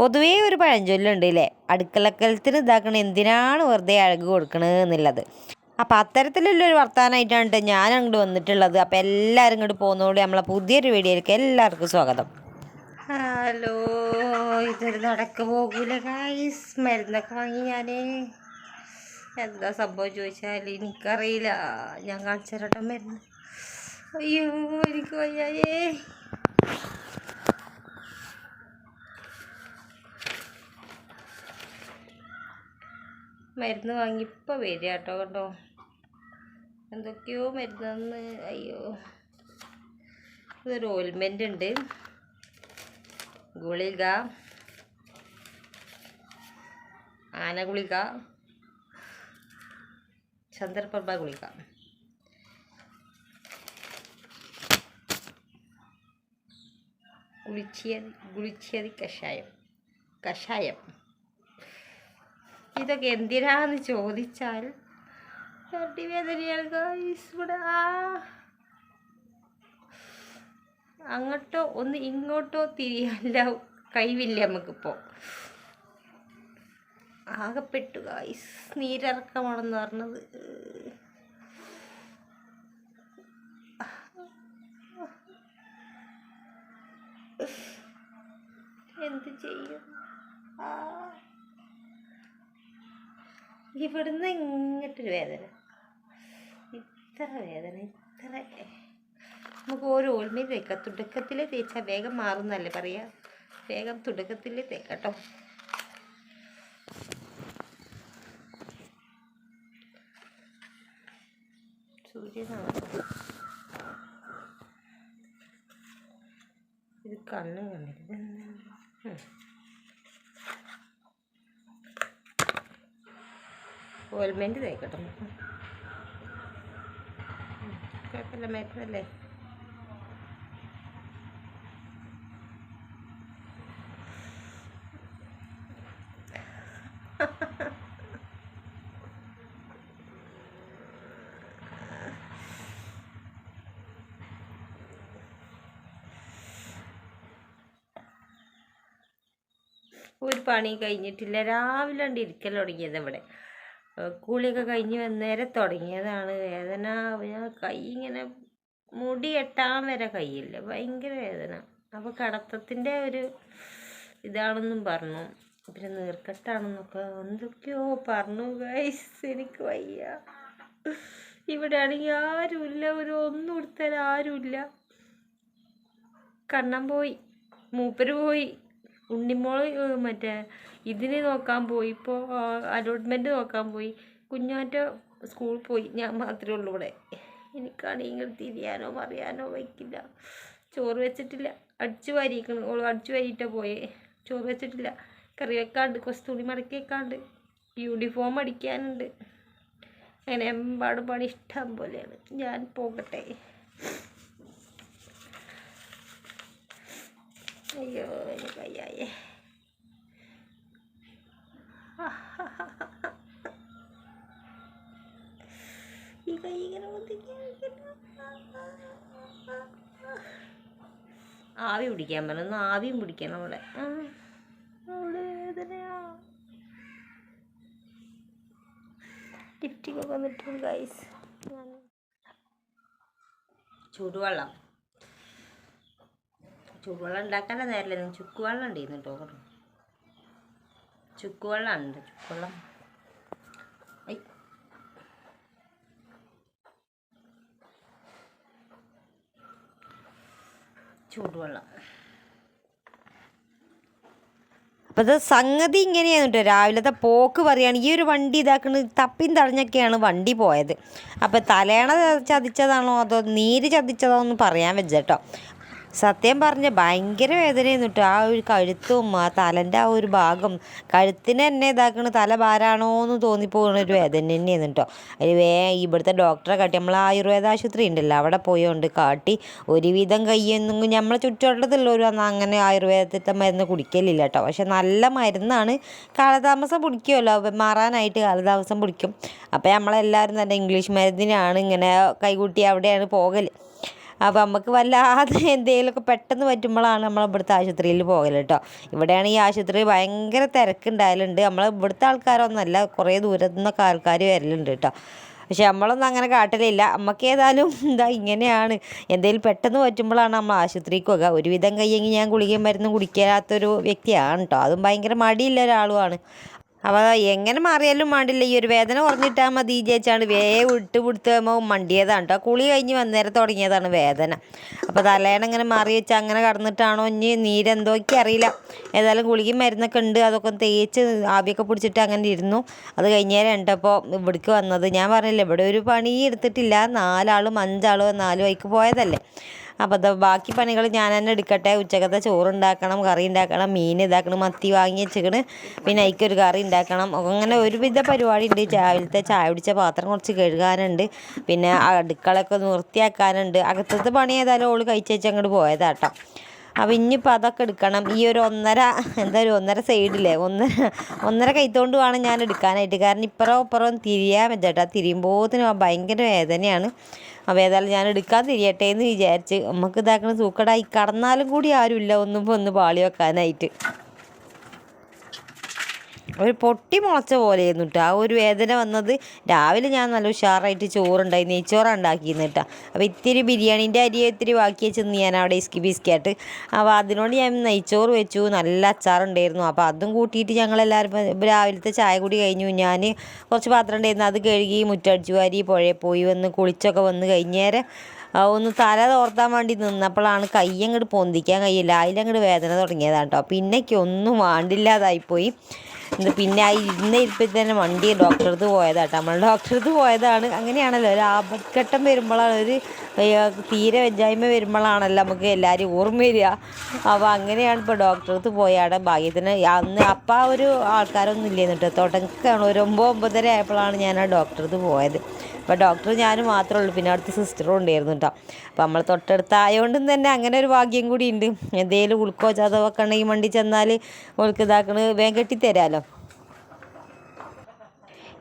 പൊതുവേ ഒരു പഴഞ്ചൊല്ലുണ്ട് അല്ലേ അടുക്കളക്കലത്തിന് ഇതാക്കണ എന്തിനാണ് വെറുതെ അഴക് കൊടുക്കണത് എന്നുള്ളത്. അപ്പം അത്തരത്തിലുള്ളൊരു വർത്തമാനമായിട്ടാണ് ട്ടോ ഞാൻ അങ്ങോട്ട് വന്നിട്ടുള്ളത്. അപ്പം എല്ലാവരും ഇങ്ങോട്ട് പോകുന്നതോടെ നമ്മളെ പുതിയൊരു വീഡിയോയിലേക്ക് എല്ലാവർക്കും സ്വാഗതം. ഹലോ ഇതൊരു നടക്ക് പോകൂല ഗൈസ് മരുന്നൊക്കെ വാങ്ങി ഞാൻ എന്താ സംഭവം ചോദിച്ചാൽ എനിക്കറിയില്ല. ഞാൻ കാണിച്ചു തരട്ടെ മരുന്ന്. അയ്യോ എനിക്ക് വയ്യായേ മരുന്ന് വാങ്ങി ഇപ്പോൾ വരിക കേട്ടോ കേട്ടോ എന്തൊക്കെയോ മരുന്നെന്ന് അയ്യോ. ഇതൊരു ഓയിൽമെന്റ് ഉണ്ട്. ഗുളിക. ആന ഗുളിക ചന്ദ്രപ്രഭ ഗുളിക. ഗുളിച്ചിയ ഗുളിച്ചിയതി കഷായം. കഷായം. ഇതൊക്കെ എന്തിനാന്ന് ചോദിച്ചാൽ വേദനയാണ്. ഇവിടെ ആ. അങ്ങോട്ടോ ഒന്ന് ഇങ്ങോട്ടോ തിരിയല്ല കഴിവില്ല നമുക്കിപ്പോൾ ആകപ്പെട്ടു ഗായ്സ് നീരിറക്കമാണെന്ന് പറഞ്ഞത്. എന്ത് ചെയ്യും? ആ. ഇവിടുന്ന് ഇങ്ങോട്ടൊരു വേദന. ഇത്ര വേദന ഇത്ര. നമുക്ക് ഓരോ ഓൾമയിൽ തേക്കാം. തുടക്കത്തിൽ തേച്ചാൽ വേഗം മാറുന്നല്ലേ പറയാ? വേഗം തുടക്കത്തിൽ തേക്കാട്ടോ ഇത് കണ്ണ് കണ്ടില്ല? ഓയിൽമെന്റ് തേക്കട്ടെ. കുഴപ്പമില്ല മരുന്നല്ലേ ഒരു പണി കഴിഞ്ഞിട്ടില്ല. രാവിലെ ഉണ്ട് ഇരിക്കൽ തുടങ്ങിയത് ഇവിടെ. കുളിയൊക്കെ കഴിഞ്ഞ് വന്നേരെ തുടങ്ങിയതാണ്. വേദന കൈ ഇങ്ങനെ മുടി എട്ടാൻ വരെ കയ്യില്ല. ഭയങ്കര വേദന. അപ്പോൾ കടത്തത്തിന്റെ ഒരു ഇതാണെന്നും പറഞ്ഞു. പിന്നെ നീർക്കെട്ടാണെന്നൊക്കെ എന്തൊക്കെയോ പറഞ്ഞു. ഗൈസ് എനിക്ക് വയ്യ. ഇവിടെ ആണെങ്കിൽ ആരുമില്ല. ഒരു ഒന്നും കൊടുത്താൽ ആരുമില്ല. കണ്ണൻ പോയി. മൂപ്പര് പോയി. ഉണ്ണിമോൾ മറ്റേ ഇതിന് നോക്കാൻ പോയി. ഇപ്പോൾ അലോട്ട്മെന്റ് നോക്കാൻ പോയി. കുഞ്ഞാറ്റ സ്കൂളിൽ പോയി. ഞാൻ മാത്രമേ ഉള്ളൂ ഇവിടെ. എനിക്കാണെങ്കിൽ തിരിയാനോ പറയാനോ വയ്ക്കില്ല. ചോറ് വെച്ചിട്ടില്ല. അടിച്ചു വാരിക്കണം ഓൾ അടിച്ചു വാരിയിട്ടാ പോയേ. ചോറ് വെച്ചിട്ടില്ല. കറി വെക്കാണ്ട് കുറച്ച് തുണി മടക്കി വെക്കാണ്ട് യൂണിഫോം അടിക്കാനുണ്ട്. അങ്ങനെ എമ്പാട് പണി ഇഷ്ടം പോലെയാണ്. ഞാൻ പോകട്ടെ. അയ്യോ എനിക്ക് വയ്യായേ. ഇങ്ങനെ ഒതുക്കി ആവി പിടിക്കാൻ പറഞ്ഞു ആവിയും പിടിക്കണം അവിടെ. ചൂടുവെള്ളം. ചൂടുവെള്ളം ഉണ്ടാക്കാനാ നേരല്ലേ ചുക്കുവെള്ളം ഉണ്ടായിരുന്നു കേട്ടോ. ചുക്കുവെള്ളം ഉണ്ട് ചുക്കുവെള്ളം. ഐ. ചൂടുവെള്ളം. അപ്പോൾ ഇത് സംഗതി ഇങ്ങനെയാണ് കേട്ടോ. രാവിലത്തെ പോക്ക് പറയുകയാണ് ഈ ഒരു വണ്ടി ഇതാക്കുന്നത് തപ്പിയും തടഞ്ഞൊക്കെയാണ് വണ്ടി പോയത്. അപ്പോൾ തലേണ ചതിച്ചതാണോ അതോ നീര് ചതിച്ചതോ എന്ന് പറയാൻ വെച്ച കേട്ടോ. സത്യം പറഞ്ഞ ഭയങ്കര വേദനയായിരുന്നു കേട്ടോ ആ ഒരു കഴുത്തും ആ തലന്റെ ആ ഒരു ഭാഗം. കഴുത്തിന് തന്നെ ഇതാക്കണ തല ഭാരാണോ എന്ന് തോന്നിപ്പോകുന്ന ഒരു വേദന തന്നെയായിരുന്നു കേട്ടോ അതിൽ വേ ഇവിടുത്തെ ഡോക്ടറെ കാട്ടി നമ്മൾ ആയുർവേദ ആശുപത്രി ഉണ്ടല്ലോ അവിടെ പോയോണ്ട് കാട്ടി ഒരുവിധം കയ്യൊന്നും നമ്മളെ അന്ന് അങ്ങനെ ആയുർവേദത്തെ മരുന്ന് കുടിക്കലില്ല കേട്ടോ പക്ഷെ നല്ല മരുന്നാണ്. കാലതാമസം പിടിക്കുമല്ലോ മാറാനായിട്ട് കാലതാമസം പിടിക്കും. അപ്പോൾ നമ്മളെല്ലാവരും തന്നെ ഇംഗ്ലീഷ് മരുന്നിനാണ് ഇങ്ങനെ കൈകൂട്ടി അവിടെയാണ് പോകൽ അപ്പോൾ നമുക്ക് വല്ലാതെ എന്തെങ്കിലുമൊക്കെ പെട്ടെന്ന് പറ്റുമ്പോഴാണ് നമ്മൾ ഇവിടുത്തെ ആശുപത്രിയിൽ പോകൽ കേട്ടോ ഇവിടെയാണ് ഈ ആശുപത്രി ഭയങ്കര തിരക്കുണ്ടായാലുണ്ട്. നമ്മൾ ഇവിടുത്തെ ആൾക്കാരൊന്നുമല്ല കുറേ ദൂരത്തു നിന്നൊക്കെ ആൾക്കാർ വരലുണ്ട് കേട്ടോ പക്ഷെ നമ്മളൊന്നും അങ്ങനെ കാട്ടലില്ല. നമുക്ക് ഏതായാലും എന്താ ഇങ്ങനെയാണ്. എന്തെങ്കിലും പെട്ടെന്ന് പറ്റുമ്പോഴാണ് നമ്മൾ ആശുപത്രിക്ക് പോകുക ഒരുവിധം കയ്യെങ്കിൽ ഞാൻ ഗുളികയും മരുന്നും കുടിക്കാത്തൊരു വ്യക്തിയാണ് കേട്ടോ അതും ഭയങ്കര മടിയുള്ള ഒരാളുമാണ്. അപ്പോൾ എങ്ങനെ മാറിയാലും മാണ്ടില്ല. ഈ ഒരു വേദന കുറഞ്ഞിട്ടാൽ മതി ചേച്ചാണ് വേ വിട്ട് പിടുത്തുമ്പോൾ മണ്ടിയതാണ് കേട്ടോ കുളി കഴിഞ്ഞ് വന്നേരം തുടങ്ങിയതാണ് വേദന. അപ്പോൾ തലേണ ഇങ്ങനെ മാറി വെച്ചാൽ അങ്ങനെ കടന്നിട്ടാണോ ഇനി നീരെന്തോക്കി അറിയില്ല. ഏതായാലും ഗുളികയും മരുന്നൊക്കെ ഉണ്ട്. അതൊക്കെ തേച്ച് ആവിയൊക്കെ പിടിച്ചിട്ട് അങ്ങനെ ഇരുന്നു. അത് കഴിഞ്ഞേരം ഉണ്ടപ്പോൾ ഇവിടേക്ക് വന്നത്. ഞാൻ പറഞ്ഞില്ല ഇവിടെ ഒരു പണി എടുത്തിട്ടില്ല. നാലാളും അഞ്ചാളും നാലു വൈക്ക് പോയതല്ലേ. അപ്പോൾ അത് ബാക്കി പണികൾ ഞാൻ തന്നെ എടുക്കട്ടെ. ഉച്ചക്കത്തെ ചോറുണ്ടാക്കണം കറി ഉണ്ടാക്കണം മീൻ ഇതാക്കണം മത്തി വാങ്ങി വെച്ചിക്കണ്. പിന്നെ അതിക്കൊരു കറി ഉണ്ടാക്കണം. അങ്ങനെ ഒരുവിധ പരിപാടി ഉണ്ട് രാവിലത്തെ ചായ പിടിച്ച പാത്രം കുറച്ച് കഴുകാനുണ്ട്. പിന്നെ അടുക്കളയൊക്കെ ഒന്ന് വൃത്തിയാക്കാനുണ്ട്. അകത്തത്തെ പണി ഏതായാലും ഓൾ കഴിച്ചു വെച്ച് അങ്ങോട്ട് പോയതാട്ടോ. അപ്പോൾ ഇനിയിപ്പോൾ അതൊക്കെ എടുക്കണം. ഈ ഒരു ഒന്നര എന്താ ഒരു ഒന്നര സൈഡിലെ ഒന്നര ഒന്നര കൈത്തോണ്ട് വേണം ഞാൻ എടുക്കാനായിട്ട്. കാരണം ഇപ്പുറം ഇപ്പുറം തിരിയാൻ പറ്റേട്ടാ തിരിയുമ്പോഴത്തേനും ഭയങ്കര വേദനയാണ്. അപ്പോൾ ഏതായാലും ഞാൻ എടുക്കാൻ തിരിയട്ടെ എന്ന് വിചാരിച്ച് നമുക്ക് ഇതാക്കണ സൂക്കടായി കടന്നാലും കൂടി ആരുമില്ല. ഒന്നും ഒന്ന് പാളി വെക്കാനായിട്ട്. ഒരു പൊട്ടി മുളച്ച പോലെയായിരുന്നു കേട്ടോ ആ ഒരു വേദന വന്നത് രാവിലെ ഞാൻ നല്ല ഉഷാറായിട്ട് ചോറുണ്ടായി നെയ്ച്ചോറാണ് ഉണ്ടാക്കിയിരുന്നു കേട്ടോ അപ്പോൾ ഇത്തിരി ബിരിയാണീന്റെ അരി ഇത്തിരി ബാക്കി വെച്ചെന്ന് ഞാൻ അവിടെ ഇസ്കി ബിസ്കിയായിട്ട് അപ്പോൾ അതിനോട് ഞാൻ നെയ്ച്ചോറ് വെച്ചു നല്ല അച്ചാറുണ്ടായിരുന്നു. അപ്പോൾ അതും കൂട്ടിയിട്ട് ഞങ്ങളെല്ലാവരും രാവിലത്തെ ചായ കൂടി കഴിഞ്ഞു. ഞാൻ കുറച്ച് പാത്രം ഉണ്ടായിരുന്നു അത് കഴുകി മുറ്റടിച്ചു വാരി പുഴയിൽ പോയി വന്ന് കുളിച്ചൊക്കെ വന്ന് കഴിഞ്ഞേരം ഒന്ന് തല തോർത്താൻ വേണ്ടി നിന്നപ്പോഴാണ് കൈ അങ്ങോട്ട് പൊന്തിക്കാൻ കഴിയില്ല. അതിലങ്ങോട്ട് വേദന തുടങ്ങിയതാണ് കേട്ടോ പിന്നേക്ക് ഒന്നും വേണ്ടില്ലാതായിപ്പോയി ഇത് പിന്നെ ആ ഇരുന്ന ഇരിപ്പിൽ തന്നെ വണ്ടി ഡോക്ടറെ അടുത്ത് പോയതാട്ടോ നമ്മൾ ഡോക്ടറെ അടുത്ത് പോയതാണ്. അങ്ങനെയാണല്ലോ. ഒരു ആപത്ഘട്ടം വരുമ്പോഴാണ് ഒരു തീരെ വെജായ്മ വരുമ്പോഴാണല്ലോ നമുക്ക് എല്ലാവരും ഓർമ്മ വരിക. അപ്പോൾ അങ്ങനെയാണ് ഇപ്പോൾ ഡോക്ടറെ അടുത്ത് പോയാടെ ഭാഗ്യത്തിന് അന്ന് അപ്പം ആ ഒരു ആൾക്കാരൊന്നും കേട്ടോ തുടക്കമാണ് ഒരു ഒമ്പത് ഒമ്പതര ആയപ്പോഴാണ് ഞാൻ ആ ഡോക്ടറെ അടുത്ത് പോയത്. അപ്പോൾ ഡോക്ടർ ഞാനും മാത്രമേ ഉള്ളൂ. പിന്നെ അടുത്ത സിസ്റ്ററും ഉണ്ടായിരുന്നു കേട്ടോ അപ്പോൾ നമ്മൾ തൊട്ടടുത്ത് ആയതുകൊണ്ടും തന്നെ അങ്ങനെ ഒരു ഭാഗ്യം കൂടി ഉണ്ട്. എന്തെങ്കിലും ഉൾക്കോ ചതവൊക്കെ ഉണ്ടെങ്കിൽ വണ്ടി ചെന്നാൽ ഓൾക്ക് ഇതാക്കണ വേഗം കെട്ടിത്തരാമല്ലോ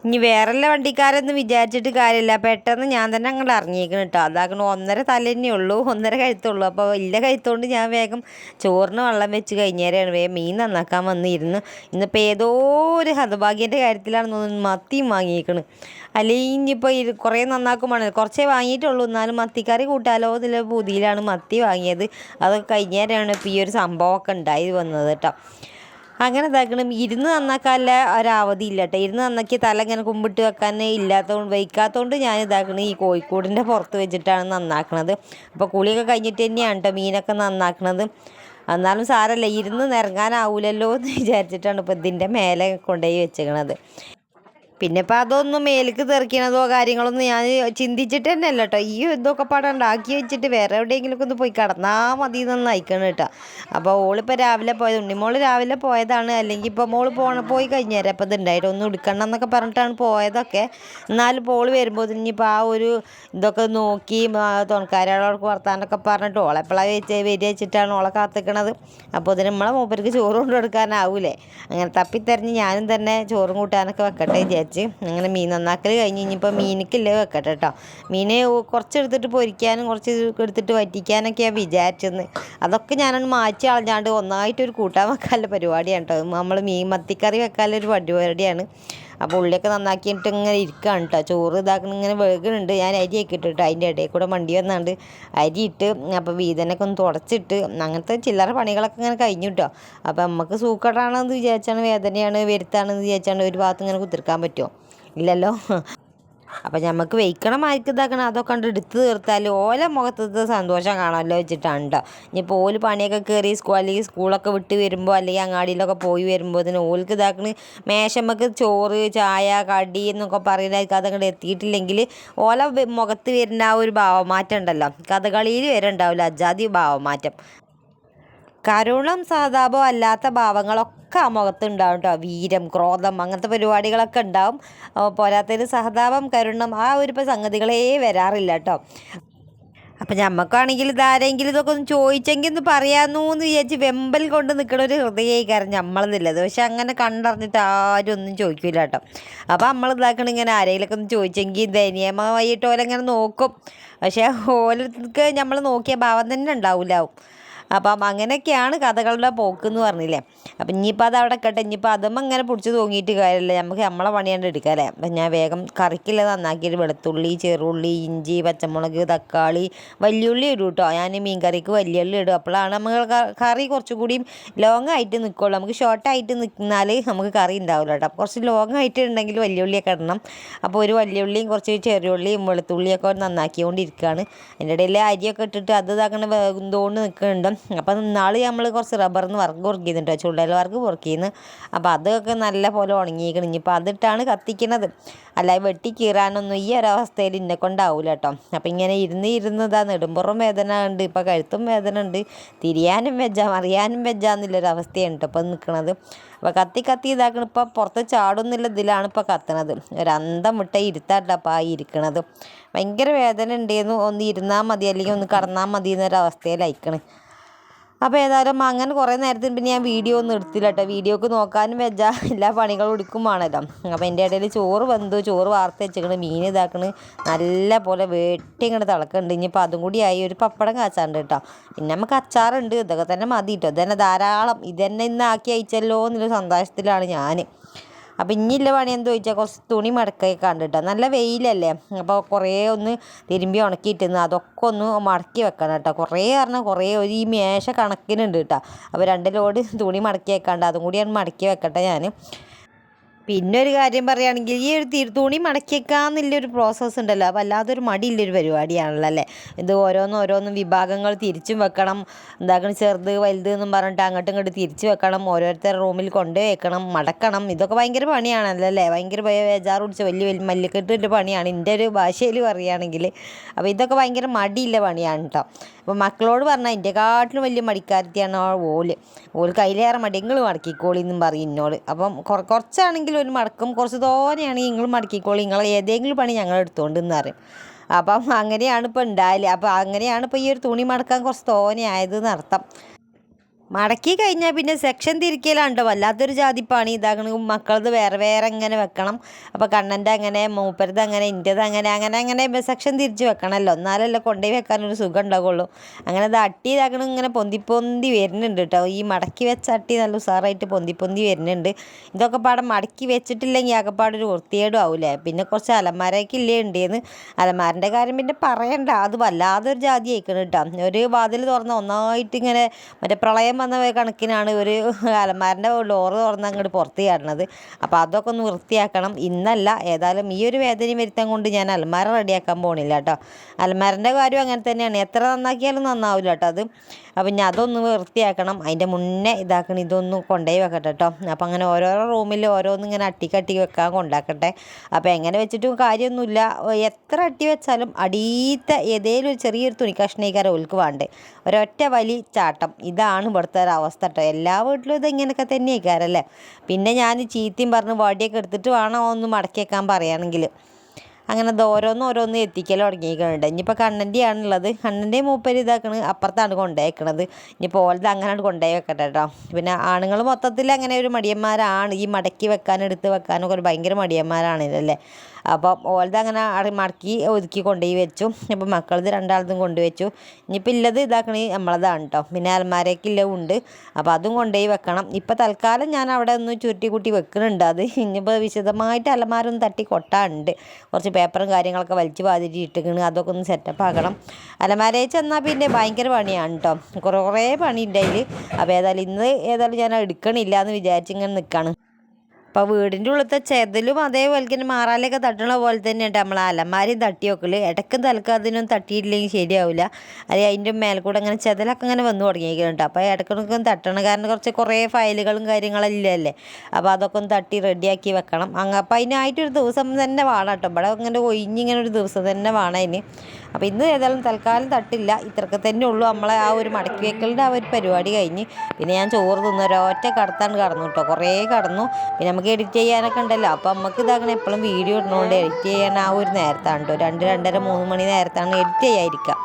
ഇനി വേറെല്ല വണ്ടിക്കാരെന്ന് വിചാരിച്ചിട്ട് കാര്യമില്ല പെട്ടെന്ന് ഞാൻ തന്നെ അങ്ങോട്ട് അറിഞ്ഞേക്കണം കേട്ടോ അതാകണം ഒന്നര തലേന്നേ ഉള്ളൂ ഒന്നര കഴുത്തുള്ളൂ. അപ്പോൾ ഇല്ല കഴുത്തുകൊണ്ട് ഞാൻ വേഗം ചോറിന് വെള്ളം വെച്ച് കഴിഞ്ഞേരാണ്. വേഗം മീൻ നന്നാക്കാൻ വന്നിരുന്നു ഇന്നിപ്പോൾ ഏതോ ഒരു ഹതഭാഗ്യന്റെ കാര്യത്തിലാണ് തോന്നുന്നു മത്തിയും വാങ്ങിയേക്കണ്. അല്ലെങ്കിൽ ഇനിയിപ്പോൾ ഇത് കുറേ നന്നാക്കുമ്പോൾ കുറച്ചേ വാങ്ങിയിട്ടുള്ളൂ. എന്നാലും മത്തിക്കറി കൂട്ടാലോ എന്നുള്ള ബുദ്ധിയിലാണ് മത്തി വാങ്ങിയത്. അതൊക്കെ കഴിഞ്ഞേരാണ് ഇപ്പോൾ ഈ ഒരു സംഭവമൊക്കെ ഉണ്ടായി വന്നത് കേട്ടോ അങ്ങനെ ഇതാക്കണം. ഇരുന്ന് നന്നാക്കാനുള്ള ഒരവധി ഇല്ല കേട്ടോ ഇരുന്ന് നന്നാക്കി തല ഇങ്ങനെ കുമ്പിട്ട് വെക്കാൻ ഇല്ലാത്തതുകൊണ്ട് വയ്ക്കാത്തതുകൊണ്ട് ഞാൻ ഇതാക്കണം ഈ കോഴിക്കോടിന്റെ പുറത്ത് വെച്ചിട്ടാണ് നന്നാക്കണത്. അപ്പോൾ കുളിയൊക്കെ കഴിഞ്ഞിട്ട് തന്നെയാണ് കേട്ടോ മീനൊക്കെ നന്നാക്കണത്. എന്നാലും സാരല്ല ഇരുന്ന് നിറങ്ങാനാവൂലല്ലോ എന്ന് വിചാരിച്ചിട്ടാണ് ഇപ്പോൾ ഇതിന്റെ മേലെ കൊണ്ടുപോയി വെച്ചേക്കണത്. പിന്നെ ഇപ്പം അതൊന്നും മേലേക്ക് തെറിക്കണതോ കാര്യങ്ങളൊന്നും ഞാൻ ചിന്തിച്ചിട്ട് തന്നെ അല്ല കേട്ടോ ഈ ഇതൊക്കെ പടം ഉണ്ടാക്കി വെച്ചിട്ട് വേറെ എവിടെയെങ്കിലുമൊക്കെ ഒന്ന് പോയി കിടന്നാൽ മതി നന്നായിക്കണം കേട്ടോ അപ്പോൾ ഓളിപ്പോൾ രാവിലെ പോയത് ഉണ്ണിമോൾ രാവിലെ പോയതാണ്. അല്ലെങ്കിൽ ഇപ്പോൾ മോൾ പോണ പോയി കഴിഞ്ഞേരം അപ്പോൾ ഇതുണ്ടായിട്ട് ഒന്നും എടുക്കണം എന്നൊക്കെ പറഞ്ഞിട്ടാണ് പോയതൊക്കെ. എന്നാലും പോൾ വരുമ്പോൾ ഇനിയിപ്പോൾ ആ ഒരു ഇതൊക്കെ നോക്കി തുണക്കാരോടൊക്കെ വർത്താനൊക്കെ പറഞ്ഞിട്ട് ഓളെ എപ്പോഴാണ് വെച്ച് വരി വെച്ചിട്ടാണ് ഓളെ കാത്തിക്കണത്. അപ്പോൾ ഇതിന് നമ്മളെ മൂപ്പർക്ക് ചോറ് കൊണ്ട് കൊടുക്കാനാവൂലേ. അങ്ങനെ തപ്പിത്തെരഞ്ഞ് ഞാനും തന്നെ ചോറും കൂട്ടാനൊക്കെ വെക്കട്ടെ അങ്ങനെ മീൻ നന്നാക്കൽ കഴിഞ്ഞ് ഇനിയിപ്പോൾ മീനിക്കില്ലേ വെക്കട്ടെ കേട്ടോ മീനെ കുറച്ച് എടുത്തിട്ട് പൊരിക്കാനും കുറച്ച് എടുത്തിട്ട് വറ്റിക്കാനൊക്കെയാണ് വിചാരിച്ചത് അതൊക്കെ ഞാനൊന്ന് മാറ്റി കളഞ്ഞാണ്ട് ഒന്നായിട്ടൊരു കൂട്ടാൻ വെക്കാനുള്ള പരിപാടിയാണ് കേട്ടോ നമ്മൾ മീൻ മത്തിക്കറി വെക്കാനൊരു പരിപാടിയാണ്. അപ്പോൾ ഉള്ളിയൊക്കെ നന്നാക്കിയിട്ട് ഇങ്ങനെ ഇരിക്കുകയാണ് കേട്ടോ ചോറ് ഇതാക്കുന്ന ഇങ്ങനെ വേകുന്നുണ്ട് ഞാൻ അരി ഒക്കെ ഇട്ടിട്ട് അതിന്റെ ഇടയിൽ കൂടെ വണ്ടി വന്നാണ്ട് അരി ഇട്ട് അപ്പോൾ വീതനൊക്കെ ഒന്ന് തുടച്ചിട്ട് അങ്ങനത്തെ ചില്ലറ പണികളൊക്കെ ഇങ്ങനെ കഴിഞ്ഞു കേട്ടോ അപ്പോൾ നമുക്ക് സൂക്കടാണെന്ന് വിചാരിച്ചാണ് വേദനയാണ് വരുത്താണെന്ന് വിചാരിച്ചാണ് ഒരു ഭാഗത്ത് ഇങ്ങനെ കുത്തിർക്കാൻ പറ്റുമോ ഇല്ലല്ലോ. അപ്പം നമുക്ക് വെയ്ക്കണം ആർക്ക് ഇതാക്കണം അതൊക്കെ കണ്ട് എടുത്ത് തീർത്താൽ ഓല മുഖത്തത്തെ സന്തോഷം കാണാമല്ലോ വെച്ചിട്ടാണ് ഇനിയിപ്പോൾ ഓൽ പണിയൊക്കെ കയറി സ്കൂൾ അല്ലെങ്കിൽ സ്കൂളൊക്കെ വിട്ട് വരുമ്പോൾ അല്ലെങ്കിൽ അങ്ങാടിയിലൊക്കെ പോയി വരുമ്പോൾ ഇതിന് ഓൽക്ക് ഇതാക്കണ് മേശമ്മക്ക് ചോറ് ചായ കടി എന്നൊക്കെ പറയുന്നതായിരിക്കും അതങ്ങോട്ട് എത്തിയിട്ടില്ലെങ്കിൽ ഓല മുഖത്ത് വരുന്ന ആ ഒരു ഭാവമാറ്റം ഉണ്ടല്ലോ. കഥകളിയിൽ വരെ ഉണ്ടാവില്ല അജാതി ഭാവമാറ്റം. കരുണം സഹതാപം അല്ലാത്ത ഭാവങ്ങളൊക്കെ ആ മുഖത്ത് ഉണ്ടാവും കേട്ടോ വീരം ക്രോധം അങ്ങനത്തെ പരിപാടികളൊക്കെ ഉണ്ടാവും. പോരാത്തതിന് സഹതാപം കരുണം ആ ഒരു സംഗതികളേ വരാറില്ല കേട്ടോ അപ്പം ഞമ്മക്കാണെങ്കിൽ ഇതാരെങ്കിലും ഇതൊക്കെ ഒന്ന് ചോദിച്ചെങ്കിൽ ഒന്ന് പറയാമെന്നു എന്ന് വിചാരിച്ച് വെമ്പൽ കൊണ്ട് നിൽക്കുന്ന ഒരു ഹൃദയക്കാരൻ നമ്മളെന്നില്ലത് പക്ഷെ അങ്ങനെ കണ്ടറിഞ്ഞിട്ട് ആരും ഒന്നും ചോദിക്കില്ല കേട്ടോ അപ്പം നമ്മൾ ഇതാക്കണം ഇങ്ങനെ ആരെങ്കിലുമൊക്കെ ഒന്ന് ചോദിച്ചെങ്കിൽ ദയനീയമായിട്ട് ഓലെങ്ങനെ നോക്കും. പക്ഷേ ഓലക്ക് നമ്മൾ നോക്കിയ ഭാവം തന്നെ ഉണ്ടാവില്ലാവും അപ്പം അങ്ങനെയൊക്കെയാണ് കഥകളുടെ പോക്ക് എന്ന് പറഞ്ഞില്ലേ? അപ്പം ഇനിയിപ്പോൾ അത് അവിടെ കട്ടെ ഇനിയിപ്പോൾ അതും അങ്ങനെ പിടിച്ച് തൂങ്ങിയിട്ട് കാര്യമില്ല. നമുക്ക് നമ്മളെ പണിയാണ്ട് എടുക്കാം അല്ലേ? അപ്പം ഞാൻ വേഗം കറിക്കില്ല നന്നാക്കിയിട്ട് വെളുത്തുള്ളി ചെറുള്ളി ഇഞ്ചി പച്ചമുളക് തക്കാളി വലിയുള്ളി ഇടും കേട്ടോ. ഞാൻ മീൻ കറിക്ക് വലിയുള്ളി ഇടും. അപ്പോഴാണ് നമ്മൾ കറി കുറച്ചുകൂടി ലോങ് ആയിട്ട് നിൽക്കുള്ളൂ. നമുക്ക് ഷോർട്ടായിട്ട് നിന്നാൽ നമുക്ക് കറി ഉണ്ടാവില്ല കേട്ടോ. അപ്പോൾ കുറച്ച് ലോങ് ആയിട്ട് ഉണ്ടെങ്കിൽ വലിയുള്ളിയൊക്കെ ഇടണം. അപ്പോൾ ഒരു വലിയുള്ളിയും കുറച്ച് ചെറിയുള്ളിയും വെളുത്തുള്ളിയൊക്കെ നന്നാക്കിക്കൊണ്ടിരിക്കുകയാണ്. അതിന്റെ ഇടയിൽ അരിയൊക്കെ ഇട്ടിട്ട് അത് ഇതാക്കണ വേകുന്നതുകൊണ്ട് നിൽക്കുന്നുണ്ട്. അപ്പം നാളെ നമ്മൾ കുറച്ച് റബ്ബറിന്ന് വർക്ക് വർക്ക് ചെയ്യുന്നുണ്ട് ചുള്ളൽ വർക്ക് വർക്ക് ചെയ്യുന്നു അപ്പോൾ അതൊക്കെ നല്ല പോലെ ഉണങ്ങിയിരിക്കണം ഇനിയിപ്പോൾ അതിട്ടാണ് കത്തിക്കുന്നത് അല്ലാതെ വെട്ടി കീറാനൊന്നും ഈ ഒരവസ്ഥയിൽ ഇന്നെ കൊണ്ടാവില്ല കേട്ടോ അപ്പം ഇങ്ങനെ ഇരുന്ന് ഇരുന്നതാ നെടുമ്പുറം വേദന ഉണ്ട്. ഇപ്പം കഴുത്തും വേദന ഉണ്ട്. തിരിയാനും വെജാ അറിയാനും വെജാന്നുള്ളൊരവസ്ഥയാണ് കേട്ടോ ഇപ്പം നിൽക്കണത് അപ്പോൾ കത്തി കത്തി ഇതാക്കണം. ഇപ്പം പുറത്ത് ചാടുന്നില്ല ഇതിലാണ് ഇപ്പോൾ കത്തണത്. ഒരു അന്തം വിട്ട ഇരുത്താട്ടപ്പം ആ ഇരിക്കണത്. ഭയങ്കര വേദന ഉണ്ടെന്ന് ഒന്ന് ഇരുന്നാൽ മതി. അല്ലെങ്കിൽ ഒന്ന് കടന്നാൽ മതി എന്നൊരവസ്ഥയിലയക്കണ് അപ്പോൾ ഏതായാലും അങ്ങനെ കുറേ നേരത്തിന് പിന്നെ ഞാൻ വീഡിയോ ഒന്നും എടുത്തില്ല കേട്ടോ വീഡിയോക്ക് നോക്കാനും വെച്ച എല്ലാ പണികളും എടുക്കുമ്പോഴാണല്ലോ അപ്പോൾ എന്റെ ഇടയിൽ ചോറ് വെന്തു ചോറ് വാർത്ത വെച്ചിക്കണ് മീൻ ഇതാക്കണ്. നല്ല പോലെ വെട്ടി ഇങ്ങനെ തിളക്കുന്നുണ്ട് ഇനിയിപ്പോൾ അതും കൂടി ആയി ഒരു പപ്പടം കാച്ചാണ്ട് കേട്ടോ പിന്നെ നമുക്ക് അച്ചാറുണ്ട്. ഇതൊക്കെ തന്നെ മതി കേട്ടോ ഇതന്നെ ധാരാളം. ഇതന്നെ ഇന്ന് ആക്കി അയച്ചല്ലോ എന്നൊരു സന്തോഷത്തിലാണ് ഞാൻ അപ്പം ഇനിയില്ല പണി എന്ത് ചോദിച്ചാൽ കുറച്ച് തുണി മടക്കൊക്കെ കണ്ടിട്ടോ. നല്ല വെയിലല്ലേ? അപ്പോൾ കുറേ ഒന്ന് തിരുമ്പി ഉണക്കിയിട്ടിന്ന് അതൊക്കെ ഒന്ന് മടക്കി വെക്കണം കേട്ടോ. കുറേ പറഞ്ഞാൽ കുറേ ഒരു ഈ മേശ കണക്കിനുണ്ട് കേട്ടോ. അപ്പോൾ രണ്ട് ലോഡ് തുണി മടക്കി വെക്കാണ്ട് അതും കൂടി ഞാൻ മടക്കി വെക്കട്ടെ ഞാൻ പിന്നെ ഒരു കാര്യം പറയുകയാണെങ്കിൽ ഈ ഒരു തുണി മടക്കിയേക്കാന്നുള്ളൊരു പ്രോസസ്സ് ഉണ്ടല്ലോ. അപ്പോൾ അല്ലാതൊരു മടിയുള്ളൊരു പരിപാടിയാണല്ലോ അല്ലേ? ഇത് ഓരോന്നും ഓരോന്നും വിഭാഗങ്ങൾ തിരിച്ചും വെക്കണം. എന്താക്കണം ചെറുത് വലുത് എന്നും പറഞ്ഞിട്ട് അങ്ങോട്ടും ഇങ്ങോട്ട് തിരിച്ചു വെക്കണം. ഓരോരുത്തർ റൂമിൽ കൊണ്ട് വെക്കണം മടക്കണം. ഇതൊക്കെ ഭയങ്കര പണിയാണല്ലോ അല്ലേ? ഭയങ്കര ബേജാറ് പിടിച്ച വലിയ വലിയ മല്ലിക്കെട്ടിന്റെ പണിയാണ്. എന്റെ ഒരു ഭാഷയിൽ പറയുകയാണെങ്കിൽ. അപ്പോൾ ഇതൊക്കെ ഭയങ്കര മടിയുള്ള പണിയാണ് കേട്ടോ അപ്പോൾ മക്കളോട് പറഞ്ഞാൽ എന്റെ കാട്ടിലും വലിയ മടിക്കാരത്തിയാണ് ആ ഓൽ. ഓൽ കയ്യിലേറെ മടി. നിങ്ങൾ മടക്കിക്കോളി എന്നും പറയും എന്നോട് അപ്പം കുറച്ചാണെങ്കിൽ ഒരു മടക്കും. കുറച്ച് തോനെയാണെങ്കിൽ നിങ്ങൾ മടക്കിക്കോളി. നിങ്ങൾ ഏതെങ്കിലും പണി ഞങ്ങൾ എടുത്തുകൊണ്ട് എന്ന് പറയും. അപ്പം അങ്ങനെയാണ് ഇപ്പോൾ ഉണ്ടായാൽ അപ്പോൾ അങ്ങനെയാണ് ഇപ്പോൾ ഈ ഒരു തുണി മടക്കാൻ കുറച്ച് തോനെയായത് എന്നർത്ഥം. മടക്കി കഴിഞ്ഞാൽ പിന്നെ സെക്ഷൻ തിരിക്കലാണ്ടോ? വല്ലാത്തൊരു ജാതിപ്പാണ്. ഇതാകണ മക്കളത് വേറെ വേറെ ഇങ്ങനെ വെക്കണം. അപ്പോൾ കണ്ണന്റെ അങ്ങനെ മൂപ്പരത് അങ്ങനെ ഇന്റെത് അങ്ങനെ അങ്ങനെ അങ്ങനെ സെക്ഷൻ തിരിച്ച് വെക്കണമല്ലോ എന്നാലല്ലേ കൊണ്ടുപോയി വെക്കാനൊരു സുഖം ഉണ്ടാവുള്ളൂ അങ്ങനെ അത് അട്ടി ഇതാകണ ഇങ്ങനെ പൊന്തി പൊന്തി വരുന്നുണ്ട് കേട്ടോ ഈ മടക്കി വെച്ച അട്ടി നല്ല ഉസാറായിട്ട് പൊന്തി പൊന്തി വരുന്നുണ്ട്. ഇതൊക്കെ പാടെ മടക്കി വെച്ചിട്ടില്ലെങ്കിൽ ആകെപ്പാടൊരു വൃത്തിയേടും ആവില്ലേ പിന്നെ കുറച്ച് അലമാരയൊക്കെ ഇല്ലേ ഉണ്ടേന്ന് അലമാരന്റെ കാര്യം പിന്നെ പറയണ്ട. അത് വല്ലാതൊരു ജാതി ആയിക്കണം കേട്ടോ ഒരു വാതിൽ തുറന്ന് ഒന്നായിട്ട് ഇങ്ങനെ മറ്റേ പ്രളയം വന്ന കണക്കിനാണ് ഒരു അലമാരന്റെ ഡോറ് തുറന്ന് അങ്ങോട്ട് പുറത്ത് ചാടണത്. അപ്പോൾ അതൊക്കെ ഒന്ന് വൃത്തിയാക്കണം. ഇന്നല്ല ഏതായാലും ഈ ഒരു വേദനയും വരുത്താൻ കൊണ്ട് ഞാൻ അലമാര റെഡിയാക്കാൻ പോണില്ല കേട്ടോ. അലമാരന്റെ കാര്യം അങ്ങനെ തന്നെയാണ്. എത്ര നന്നാക്കിയാലും നന്നാവില്ല കേട്ടോ അത്. അപ്പം ഞാൻ അതൊന്ന് വൃത്തിയാക്കണം. അതിന്റെ മുന്നേ ഇതാക്കണം ഇതൊന്ന് കൊണ്ടുപോയി വെക്കട്ടെ കേട്ടോ. അപ്പം അങ്ങനെ ഓരോരോ റൂമിൽ ഓരോന്നും ഇങ്ങനെ അട്ടിക്കട്ടി വെക്കാൻ കൊണ്ടാക്കട്ടെ. അപ്പോൾ എങ്ങനെ വെച്ചിട്ടും കാര്യമൊന്നുമില്ല. എത്ര അട്ടി വെച്ചാലും അടിയത്തെ ഏതേലും ഒരു ചെറിയൊരു തുണിക്കഷ്ണീകാരം ഒൽക്ക് വേണ്ടേ ഒരൊറ്റ വലി ചാട്ടം. ഇതാണ് ഇവിടുത്തെ ഒരു അവസ്ഥ കേട്ടോ. എല്ലാ വീട്ടിലും ഇത് ഇങ്ങനെയൊക്കെ തന്നെയാക്കാരല്ലേ പിന്നെ ഞാൻ ചീത്തയും പറഞ്ഞ് വടിയൊക്കെ എടുത്തിട്ട് വേണം ഒന്ന് മടക്കി വെക്കാൻ പറയുകയാണെങ്കിൽ. അങ്ങനെ ഇത് ഓരോന്ന് ഓരോന്ന് എത്തിക്കൽ തുടങ്ങിയിട്ടുണ്ട് ഇനിയിപ്പോൾ കണ്ണന്റെ ആണുള്ളത് കണ്ണന്റെ മൂപ്പര് ഇതാക്കണ്. അപ്പുറത്താണ് കൊണ്ടുപോയേക്കണത്. ഇനിയിപ്പോൾ ഓലത് അങ്ങനെ കൊണ്ടുപോയി വെക്കട്ടെ കേട്ടോ. പിന്നെ ആണുങ്ങൾ മൊത്തത്തിൽ അങ്ങനെ ഒരു മടിയന്മാരാണ്. ഈ മടക്കി വെക്കാനും എടുത്ത് വെക്കാനൊക്കെ ഒരു ഭയങ്കര മടിയന്മാരാണല്ലേ അപ്പം ഓലത് അങ്ങനെ അടി മടക്കി ഒതുക്കി കൊണ്ടുപോയി വെച്ചു. അപ്പം മക്കളത് രണ്ടാളതും കൊണ്ടുവച്ചു ഇനിയിപ്പോൾ ഇല്ലത് ഇതാക്കണേ നമ്മളതാണ് കേട്ടോ പിന്നെ അലമാരയ്ക്ക് ഉണ്ട്. അപ്പോൾ അതും കൊണ്ടുപോയി വെക്കണം. ഇപ്പോൾ തൽക്കാലം ഞാൻ അവിടെ ഒന്ന് ചുരുട്ടി കൂട്ടി വെക്കുന്നുണ്ട്. അത് ഇനിയിപ്പോൾ വിശദമായിട്ട് അലമാര ഒന്ന് തട്ടി കൊട്ടാനുണ്ട്. കുറച്ച് പേപ്പറും കാര്യങ്ങളൊക്കെ വലിച്ചു പാതിരി ഇട്ടിക്കണ്. അതൊക്കെ ഒന്ന് സെറ്റപ്പ് ആക്കണം. അലമാരയിൽ ചെന്നാൽ പിന്നെ ഭയങ്കര പണിയാണ് കേട്ടോ കുറേ പണി ഉണ്ട് അതിൽ അപ്പോൾ ഏതായാലും ഇന്ന് ഏതായാലും ഞാൻ എടുക്കണില്ല എന്ന് വിചാരിച്ചിങ്ങനെ നിൽക്കുകയാണ് അപ്പോൾ വീടിന്റെ ഉള്ളത്തെ ചെതലും അതേപോലെ തന്നെ മാറാലൊക്കെ തട്ടണ പോലെ തന്നെയുണ്ട് നമ്മൾ അലമാരയും തട്ടി വെക്കൽ ഇടയ്ക്കും തലക്കും അതിനൊന്നും തട്ടിയിട്ടില്ലെങ്കിൽ ശരിയാവില്ല അല്ലെങ്കിൽ അതിന്റെ മേൽക്കൂടെ അങ്ങനെ ചെതലൊക്കെ അങ്ങനെ വന്നു തുടങ്ങിയിരിക്കുന്നുണ്ട്. അപ്പോൾ ഇടയ്ക്കിടയ്ക്കും തട്ടണം. കാരണം കുറച്ച് കുറേ ഫയലുകളും കാര്യങ്ങളും അല്ലേ? അപ്പോൾ അതൊക്കെ ഒന്ന് തട്ടി റെഡിയാക്കി വെക്കണം. അങ്ങ് അപ്പോൾ അതിനായിട്ടൊരു ദിവസം തന്നെ വേണം കേട്ടോ. ഇവിടെ അങ്ങനെ ഒഴിഞ്ഞിങ്ങനെ ഒരു ദിവസം തന്നെ വേണം അതിന്. അപ്പോൾ ഇന്ന് ഏതായാലും തൽക്കാലം തട്ടില്ല. ഇത്രയൊക്കെ തന്നെ ഉള്ളൂ. നമ്മളെ ആ ഒരു മടക്കി വെക്കലിന്റെ ആ ഒരു പരിപാടി കഴിഞ്ഞ്. പിന്നെ ഞാൻ ചോറ് തിന്നു ഒരൊറ്റ കടത്താണ് കടന്നു കേട്ടോ. കുറേ കടന്നു. പിന്നെ നമുക്ക് എഡിറ്റ് ചെയ്യാനൊക്കെ ഉണ്ടല്ലോ. അപ്പോൾ നമുക്ക് ഇതാകണം. എപ്പോഴും വീഡിയോ ഇടുന്നതുകൊണ്ട് എഡിറ്റ് ചെയ്യാൻ ആ ഒരു നേരത്താണ് കേട്ടോ രണ്ട് രണ്ടര മൂന്ന് മണി നേരത്താണ് എഡിറ്റ് ചെയ്യാതിരിക്കുക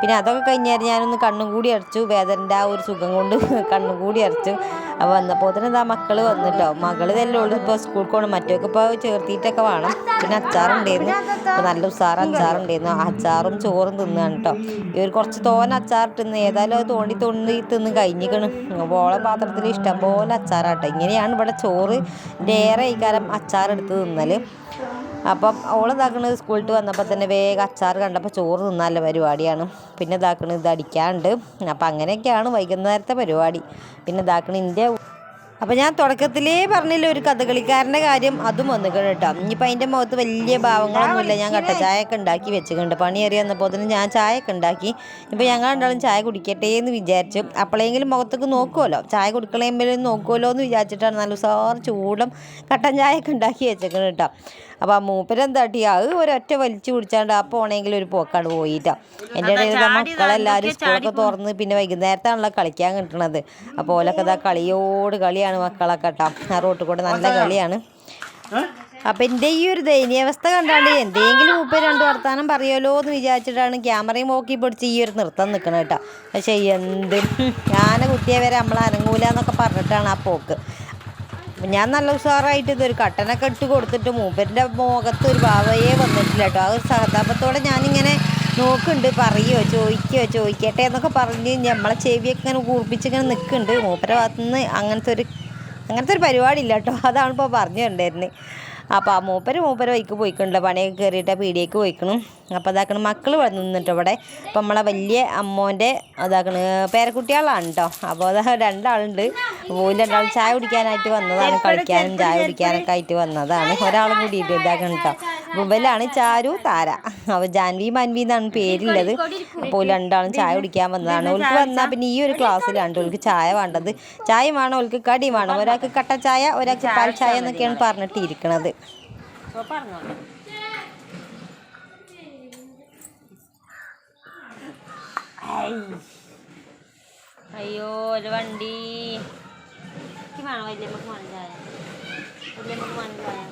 പിന്നെ അതൊക്കെ കഴിഞ്ഞാൽ ഞാനൊന്ന് കണ്ണും കൂടി അടച്ചു വേദന്റെ ആ ഒരു സുഖം കൊണ്ട് കണ്ണും കൂടി അടച്ചു. അപ്പോൾ വന്നപ്പോൾ തന്നെ എന്താ മക്കൾ വന്നിട്ടോ. മകൾ തന്നെ ഉള്ളു. ഇപ്പോൾ സ്കൂളിൽ പോകണം മറ്റൊക്കെ ഇപ്പോൾ ചേർത്തിയിട്ടൊക്കെ വേണം. പിന്നെ അച്ചാറുണ്ടായിരുന്നു. അപ്പോൾ നല്ല ഉസാറ് അച്ചാറുണ്ടായിരുന്നു. അച്ചാറും ചോറും തിന്നാണ് കേട്ടോ ഇവർ കുറച്ച് തോന അച്ചാർ തിന്ന് ഏതായാലും അത് തോണ്ടി തോണ്ടി തിന്ന് കഴിഞ്ഞിക്കണ്. ഓളെ പാത്രത്തിൽ ഇഷ്ടം പോലെ അച്ചാറാട്ടോ. ഇങ്ങനെയാണ് ഇവിടെ ചോറ് ഏറെ ഈ കാലം അച്ചാറെടുത്ത് തിന്നൽ അപ്പം ഓൾ ഇതാക്കണത് സ്കൂളിൽ വന്നപ്പോൾ തന്നെ വേഗം അച്ചാർ കണ്ടപ്പോൾ ചോറ് തിന്നാനുള്ള പരിപാടിയാണ്. പിന്നെ ഇതാക്കണത് ഇത് അടിക്കാണ്ട് അപ്പം അങ്ങനെയൊക്കെയാണ് വൈകുന്നേരത്തെ പരിപാടി. പിന്നെ ഇതാക്കണ ഇന്ത്യ അപ്പം ഞാൻ തുടക്കത്തിലേ പറഞ്ഞില്ല ഒരു കഥകളിക്കാരന്റെ കാര്യം അതും വന്നിക്കണം കേട്ടോ. ഇനിയിപ്പോൾ അതിന്റെ മുഖത്ത് വലിയ ഭാവങ്ങളൊന്നുമില്ല. ഞാൻ കട്ട ചായയൊക്കെ ഉണ്ടാക്കി വെച്ചിട്ടുണ്ട്. പണി എറിയ വന്നപ്പോൾ തന്നെ ഞാൻ ചായയൊക്കെ ഉണ്ടാക്കി. ഇപ്പോൾ ഞങ്ങൾ ഉണ്ടാലും ചായ കുടിക്കട്ടെ എന്ന് വിചാരിച്ചു. അപ്പോഴെങ്കിലും മുഖത്തേക്ക് നോക്കുമല്ലോ ചായ കുടിക്കണമെങ്കിലും നോക്കുമല്ലോ എന്ന് വിചാരിച്ചിട്ടാണ് നല്ല ഉസാർ ചൂടും കട്ടൻ ചായയൊക്കെ ഉണ്ടാക്കി വെച്ചേക്കണം കേട്ടോ. അപ്പോൾ ആ മൂപ്പരെന്താട്ടി? അത് ഒരൊറ്റ വലിച്ചു കുടിച്ചാണ്ട് ആ പോണെങ്കിൽ ഒരു പോക്കാണ് പോയിട്ടാ. എന്റെ ഇടയിൽ മക്കളെല്ലാവരും സ്കൂളൊക്കെ തുറന്ന് പിന്നെ വൈകുന്നേരത്താണല്ലോ കളിക്കാൻ കിട്ടണത്. അപ്പോൾ ഓലൊക്കെ ഇതാ കളിയോട് കളിയാണ് മക്കളൊക്കെ കേട്ടോ ആ റോട്ടിൽ കൂടെ നല്ല കളിയാണ്. അപ്പം എന്റെ ഈ ഒരു ദയനീയാവസ്ഥ കണ്ടാണ്ട് എന്തെങ്കിലും മൂപ്പർ രണ്ട് വർത്താനം പറയുമല്ലോ എന്ന് വിചാരിച്ചിട്ടാണ് ക്യാമറയും നോക്കി പിടിച്ച് ഈ ഒരു നൃത്തം നിൽക്കണം കേട്ടോ. പക്ഷേ എന്ത്? ഞാന കുത്തിയവരെ നമ്മളെ നമ്മൾ അനങ്ങൂല എന്നൊക്കെ പറഞ്ഞിട്ടാണ് ആ പോക്ക്. അപ്പം ഞാൻ നല്ല ഉഷാറായിട്ട് ഇതൊരു കട്ടനൊക്കെ ഇട്ട് കൊടുത്തിട്ട് മൂപ്പരിന്റെ മുഖത്ത് ഒരു ഭാവയെ വന്നിട്ടില്ല കേട്ടോ. ആ ഒരു സഹതാപത്തോടെ ഞാനിങ്ങനെ നോക്കുന്നുണ്ട്. പറയുമോ ചോദിക്കുകയോ ചോദിക്കട്ടെ എന്നൊക്കെ പറഞ്ഞ് നമ്മളെ ചെവിയൊക്കെ ഇങ്ങനെ കൂർപ്പിച്ചിങ്ങനെ നിൽക്കുന്നുണ്ട്. മൂപ്പരെ ഭാഗത്തുനിന്ന് അങ്ങനത്തെ ഒരു അങ്ങനത്തെ ഒരു പരിപാടി ഇല്ല കേട്ടോ. അതാണ് ഇപ്പോൾ പറഞ്ഞു കണ്ടായിരുന്നത് അപ്പോൾ ആ മൂപ്പര് മൂപ്പര് വൈക്ക് പോയിക്കണല്ലോ പണിയൊക്കെ കയറിയിട്ട് പീടിയേക്ക് പോയിക്കണം. അപ്പോൾ അതാക്കണ മക്കൾ വന്ന് നിന്നിട്ട് ഇവിടെ. അപ്പം നമ്മളെ വലിയ അമ്മോന്റെ അതാക്കണ പേരക്കുട്ടികളാണ് കേട്ടോ അപ്പോൾ അതാ രണ്ടാളുണ്ട്. പോയി രണ്ടാളും ചായ കുടിക്കാനായിട്ട് വന്നതാണ്. കളിക്കാനും ചായ കുടിക്കാനൊക്കെ ആയിട്ട് വന്നതാണ്. ഒരാളും കൂടിയിട്ട് ഇതാക്കണം കേട്ടോ മുമ്പിലാണ് ചാരു താര. അപ്പോൾ ജാൻവി മാൻവി എന്നാണ് പേരുള്ളത്. അപ്പോൾ രണ്ടാളും ചായ കുടിക്കാൻ വന്നതാണ്. ഓൾക്ക് വന്നാൽ പിന്നെ ഈ ഒരു ക്ലാസ്സിലാണ് ഓൾക്ക് ചായ വേണ്ടത്. ചായ വേണം ഓൾക്ക് കടി വേണം. ഒരാൾക്ക് കട്ട ചായ ഒരാൾക്ക് പാൽ ചായ എന്നൊക്കെയാണ് പറഞ്ഞിട്ട് ഇരിക്കണത്. അയ്യോ ഒരു വണ്ടി. എനിക്ക് വേണം വലിയമ്മക്ക് ചായ. വലിയമ്മക്ക് ചായ.